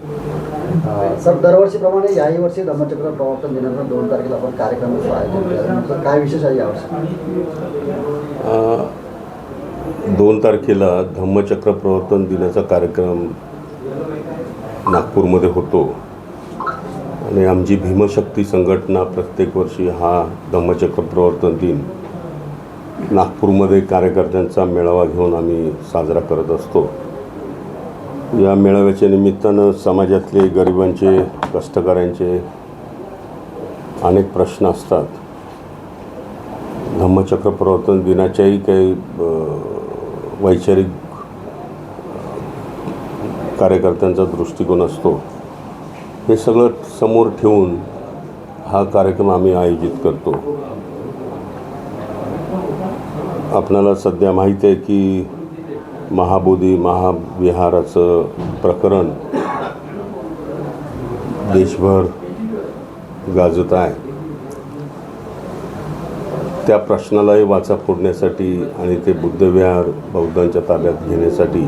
Sir दरवर्षीप्रमाणे याही वर्षी धम्मचक्र प्रवर्तन दिनाचा दोन तारखेला आपण कार्यक्रमाचं आयोजन केलं. काय विशेष आहे यावर्षी? दोन तारखेला धम्मचक्र प्रवर्तन दिनाचा कार्यक्रम नागपूरमध्ये होतो. आणि आमची भीमशक्ती संघटना प्रत्येक वर्षी हा धम्मचक्र प्रवर्तन दिन नागपूरमध्ये कार्यकर्त्यांचा मेळावा घेऊन आम्ही साजरा करत असतो. या मेळाव्याच्या निमित्तानं समाजातले गरिबांचे कष्टकऱ्यांचे अनेक प्रश्न असतात. धम्मचक्र प्रवर्तन दिनाच्याही काही वैचारिक कार्यकर्त्यांचा दृष्टिकोन असतो. हे सगळं समोर ठेवून हा कार्यक्रम आम्ही आयोजित करतो. आपणाला सध्या माहीत आहे की महाबोधी महाविहाराचं प्रकरण देशभर गाजत आहे. त्या प्रश्नालाही वाचा फोडण्यासाठी आणि ते बुद्धविहार बौद्धांच्या ताब्यात घेण्यासाठी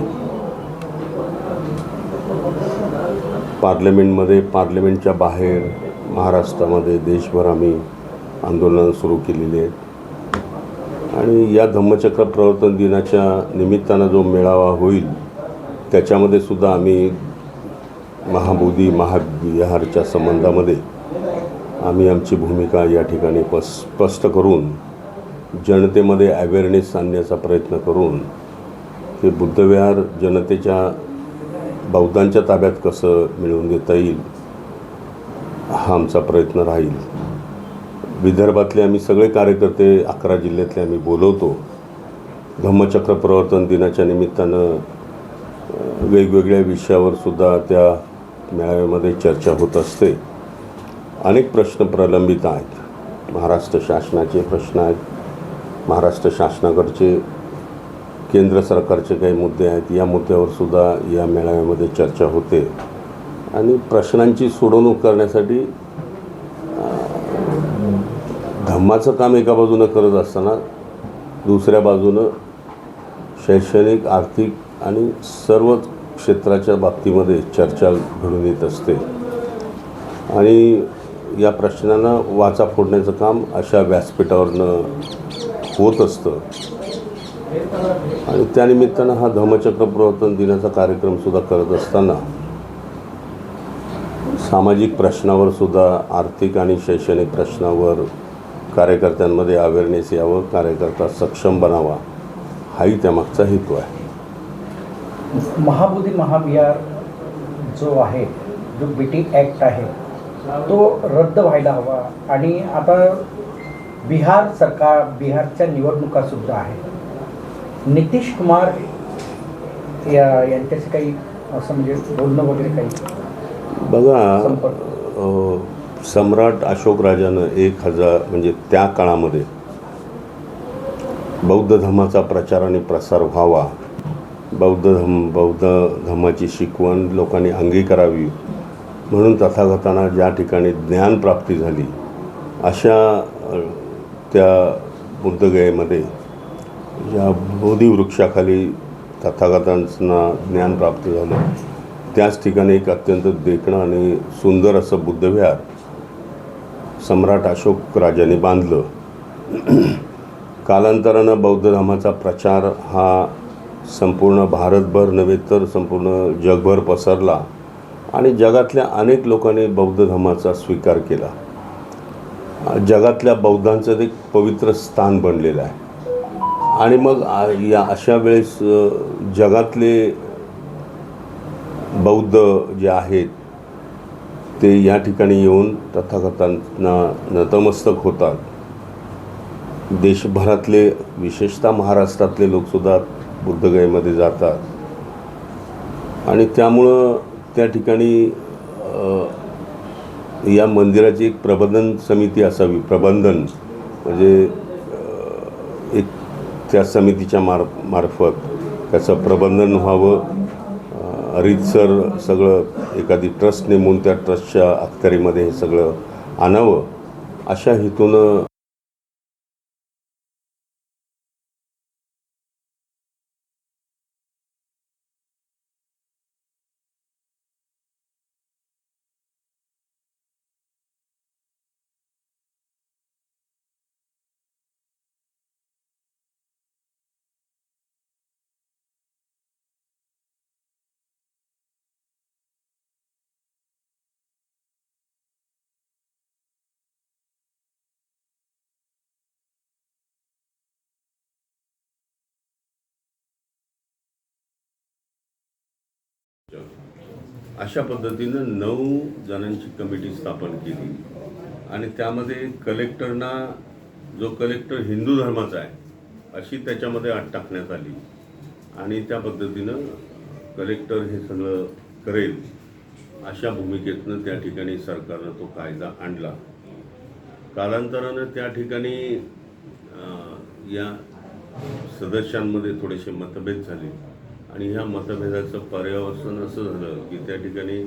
पार्लमेंटमध्ये पार्लमेंटच्या बाहेर महाराष्ट्रामध्ये देशभर आम्ही आंदोलनं सुरू केलेली आहेत. आणि या धम्मचक्र प्रवर्तन दिनाच्या निमित्तानं जो मेळावा होईल त्याच्यामध्ये सुद्धा आम्ही महाबोधी महाविहारच्या संबंधामध्ये आम्ही आमची भूमिका या ठिकाणी पस स्पष्ट करून जनतेमध्ये अवेअरनेस आणण्याचा प्रयत्न करून हे बुद्धविहार जनतेच्या बौद्धांच्या ताब्यात कसं मिळवून देता येईल हा आमचा प्रयत्न राहील. विदर्भातले आम्ही सगळे कार्यकर्ते अकरा जिल्ह्यातले आम्ही बोलवतो. धम्मचक्र प्रवर्तन दिनाच्या निमित्तानं वेगवेगळ्या विषयावर सुद्धा त्या मेळाव्यामध्ये चर्चा होत असते. अनेक प्रश्न प्रलंबित आहेत. महाराष्ट्र शासनाचे प्रश्न आहेत. महाराष्ट्र शासनाकडचे केंद्र सरकारचे काही मुद्दे आहेत. या मुद्द्यावर सुद्धा या मेळाव्यामध्ये चर्चा होते. आणि प्रश्नांची सोडवणूक करण्यासाठी धम्माचं काम एका बाजूनं करत असताना दुसऱ्या बाजूनं शैक्षणिक आर्थिक आणि सर्व क्षेत्राच्या बाबतीमध्ये चर्चा घडून येत असते. आणि या प्रश्नांना वाचा फोडण्याचं काम अशा व्यासपीठावरनं होत असतं. आणि त्यानिमित्तानं हा धम्मचक्र प्रवर्तन दिनाचा कार्यक्रमसुद्धा करत असताना सामाजिक प्रश्नावर सुद्धा आर्थिक आणि शैक्षणिक प्रश्नावर कार्यकर्त्यांमध्ये अवेअरनेस यावं कार्यकर्ता सक्षम बनावा हाही त्यामागचा हेतू आहे. महाबोधी महाविहार जो आहे जो बी टी ॲक्ट आहे तो रद्द व्हायला हवा. आणि आता बिहार सरकार बिहारच्या निवडणुकासुद्धा आहे नितीश कुमार या यांच्याशी काही असं म्हणजे बोलणं वगैरे काही? बघा सम्राट अशोक राजानं एक हजार म्हणजे त्या काळामध्ये बौद्ध धर्माचा प्रचार आणि प्रसार व्हावा बौद्ध धम बौद्ध धर्माची शिकवण लोकांनी अंगीकारावी म्हणून तथागतांना ज्या ठिकाणी ज्ञानप्राप्ती झाली अशा त्या बुद्धगयेमध्ये ज्या बोधिवृक्षाखाली तथागतांना ज्ञान प्राप्त झालं त्याच ठिकाणी एक अत्यंत देखणं आणि सुंदर असं बुद्धविहार सम्राट अशोक राजाने बांधलं. कालांतरानं बौद्ध धर्माचा प्रचार हा संपूर्ण भारतभर नव्हे तर संपूर्ण जगभर पसरला आणि जगातल्या अनेक लोकांनी बौद्ध धर्माचा स्वीकार केला. जगातल्या बौद्धांचं एक पवित्र स्थान बनलेलं आहे. आणि मग या अशा वेळेस जगातले बौद्ध जे आहेत ते या ठिकाणी येऊन तथाकथांना नतमस्तक होतात. देशभरातले विशेषतः महाराष्ट्रातले लोकसुद्धा बुद्धगयेमध्ये जातात. आणि त्यामुळं त्या ठिकाणी या मंदिराची एक प्रबंधन समिती असावी. प्रबंधन म्हणजे एक त्या समितीच्या मार मार्फत त्याचं प्रबंधन व्हावं. रीतसर सगळं एखादी ट्रस्ट नेमून त्या ट्रस्टच्या अखत्यारीमध्ये हे सगळं आणावं अशा हेतूनं अशा पद्धतीनं नऊ जणांची कमिटी स्थापन केली. आणि त्यामध्ये कलेक्टरना जो कलेक्टर हिंदू धर्माचा आहे अशी त्याच्यामध्ये अट टाकण्यात आली. आणि त्या पद्धतीनं कलेक्टर हे सगळं करेल अशा भूमिकेतनं त्या ठिकाणी सरकारनं तो कायदा आणला. कालांतरानं त्या ठिकाणी या सदस्यांमध्ये थोडेसे मतभेद झाले. आणि ह्या मतभेदाचं पर्यावसन असं झालं की त्या ठिकाणी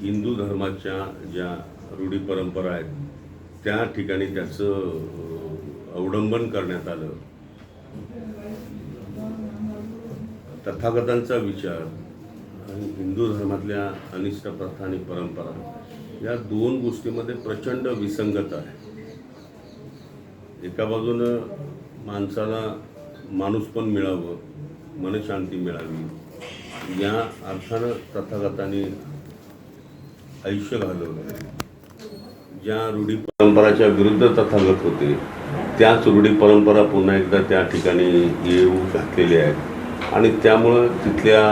हिंदू धर्माच्या ज्या रूढी परंपरा आहेत त्या ठिकाणी त्याचं अवडंबन करण्यात आलं. तथागतांचा विचार आणि हिंदू धर्मातल्या अनिष्ट प्रथा आणि परंपरा या दोन गोष्टीमध्ये प्रचंड विसंगत आहे. एका बाजूनं माणसाला माणूस पण मिळावं मनशांती मिळावी. या अर्थानं तथागताने आयुष्य घालवलं. ज्या रूढी परंपराच्या विरुद्ध तथागत होते त्याच रूढी परंपरा पुन्हा एकदा त्या ठिकाणी येऊ घातलेल्या आहेत. आणि त्यामुळं तिथल्या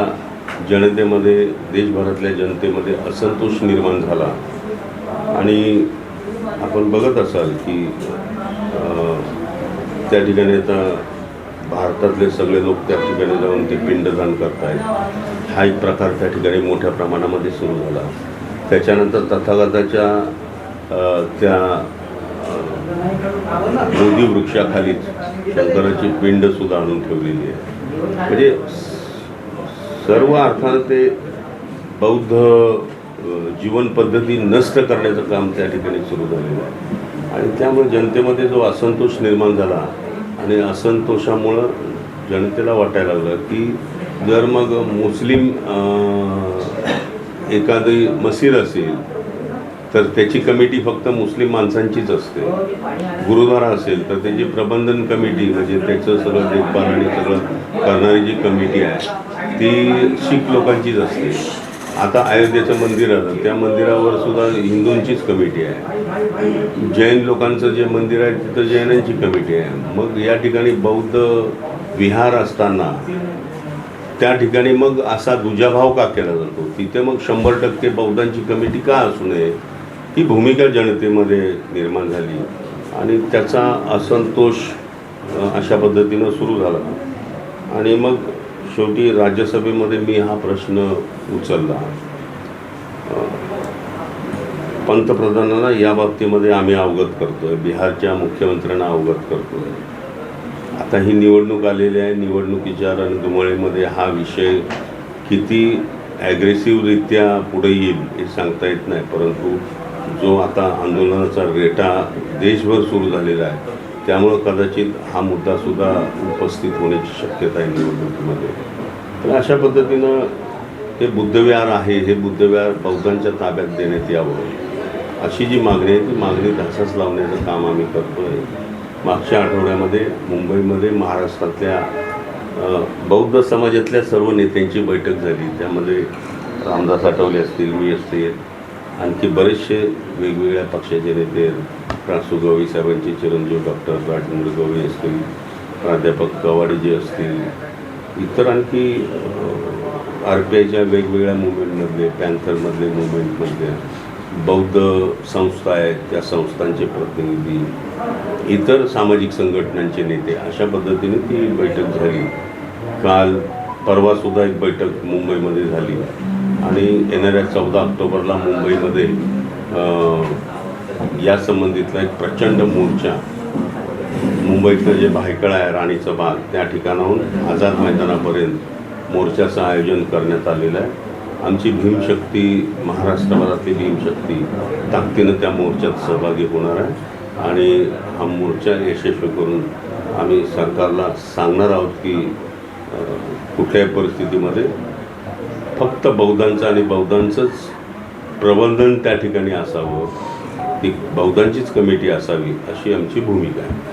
जनतेमध्ये देशभरातल्या जनतेमध्ये असंतोष निर्माण झाला. आणि आपण बघत असाल की त्या ठिकाणी आता भारतातले सगळे लोक त्या ठिकाणी जाऊन ते पिंडदान करतायत. हा एक प्रकार त्या ठिकाणी मोठ्या प्रमाणामध्ये सुरू झाला. त्याच्यानंतर तथागताच्या त्या बोधी वृक्षाखालीच शंकराची पिंड सुद्धा आणून ठेवलेली आहे. म्हणजे सर्व अर्थानं ते बौद्ध जीवनपद्धती नष्ट करण्याचं काम त्या ठिकाणी सुरू झालेलं आहे. आणि त्यामुळे जनतेमध्ये जो असंतोष निर्माण झाला आणि असंतोषामुळं जनतेला वाटायला लागलं की जर मग मुस्लिम एखादी मसीद असेल तर त्याची कमिटी फक्त मुस्लिम माणसांचीच असते. गुरुद्वारा असेल तर त्याची प्रबंधन कमिटी म्हणजे त्याचं सगळं देखभाल आणि सगळं करणारी जी कमिटी आहे ती शीख लोकांचीच असते. आता अयोध्येचं मंदिर आलं त्या मंदिरावर सुद्धा हिंदूंचीच कमिटी आहे. जैन लोकांचं जे मंदिर आहे तिथं जैनांची कमिटी आहे. मग या ठिकाणी बौद्ध विहार असताना त्या ठिकाणी मग असा दुजाभाव का केला जातो? तिथे मग शंभर टक्के बौद्धांची कमिटी का असू नये? ही भूमिका जनतेमध्ये निर्माण झाली. आणि त्याचा असंतोष अशा पद्धतीनं सुरू झाला. आणि मग शेवटी राज्यसभेमध्ये मी हा प्रश्न उचलला. पंतप्रधानांना या बाबतीमध्ये आम्ही अवगत करतो आहे बिहारच्या मुख्यमंत्र्यांना अवगत करतो आहे आता ही निवडणूक आलेली आहे. निवडणुकीच्या रणधुमळीमध्ये हा विषय किती ॲग्रेसिव्हरित्या पुढे येईल हे सांगता येत नाही. परंतु जो आता आंदोलनाचा रेटा देशभर सुरू झालेला आहे त्यामुळं कदाचित हा मुद्दासुद्धा उपस्थित होण्याची शक्यता आहे निवडणुकीमध्ये. तर अशा पद्धतीनं हे बुद्धविहार आहे हे बुद्धविहार बौद्धांच्या ताब्यात देण्यात यावं. अशी जी मागणी आहे ती मागणी धासास लावण्याचं काम आम्ही करतो आहे मागच्या आठवड्यामध्ये मुंबईमध्ये महाराष्ट्रातल्या बौद्ध समाजातल्या सर्व नेत्यांची बैठक झाली. त्यामध्ये रामदास आठवले असतील मी असतील आणखी बरेचसे वेगवेगळ्या पक्षाचे नेते प्रासू गवई साहेबांचे चिरंजीव डॉक्टर राजेंद्र गवई असतील प्राध्यापक कवाडेजी असतील इतर आणखी आर पी आयच्या वेगवेगळ्या मुवमेंटमधले पॅन्थरमधले मुवमेंटमधले बौद्ध संस्था आहेत त्या संस्थांचे प्रतिनिधी इतर सामाजिक संघटनांचे नेते अशा पद्धतीने ती बैठक झाली. काल परवासुद्धा एक बैठक मुंबईमध्ये झाली. आणि येणाऱ्या चौदा ऑक्टोबरला मुंबईमध्ये अ, या एक प्रचंड मोर्चा मुंबईतलं जे भायखळ आहे राणीचं बाग त्या ठिकाणाहून आझाद मैदानापर्यंत मोर्चाचं आयोजन करण्यात आलेलं आहे. आमची भीमशक्ती महाराष्ट्रभरातली भीमशक्ती ताकदीनं त्या मोर्चात सहभागी होणार आहे. आणि हा मोर्चा यशस्वी करून आम्ही सरकारला सांगणार आहोत की कुठल्याही परिस्थितीमध्ये फक्त बौद्धांचं आणि बौद्धांचंच प्रबंधन त्या ठिकाणी असावं ती बौद्धांचीच कमिटी असावी अशी आमची भूमिका आहे.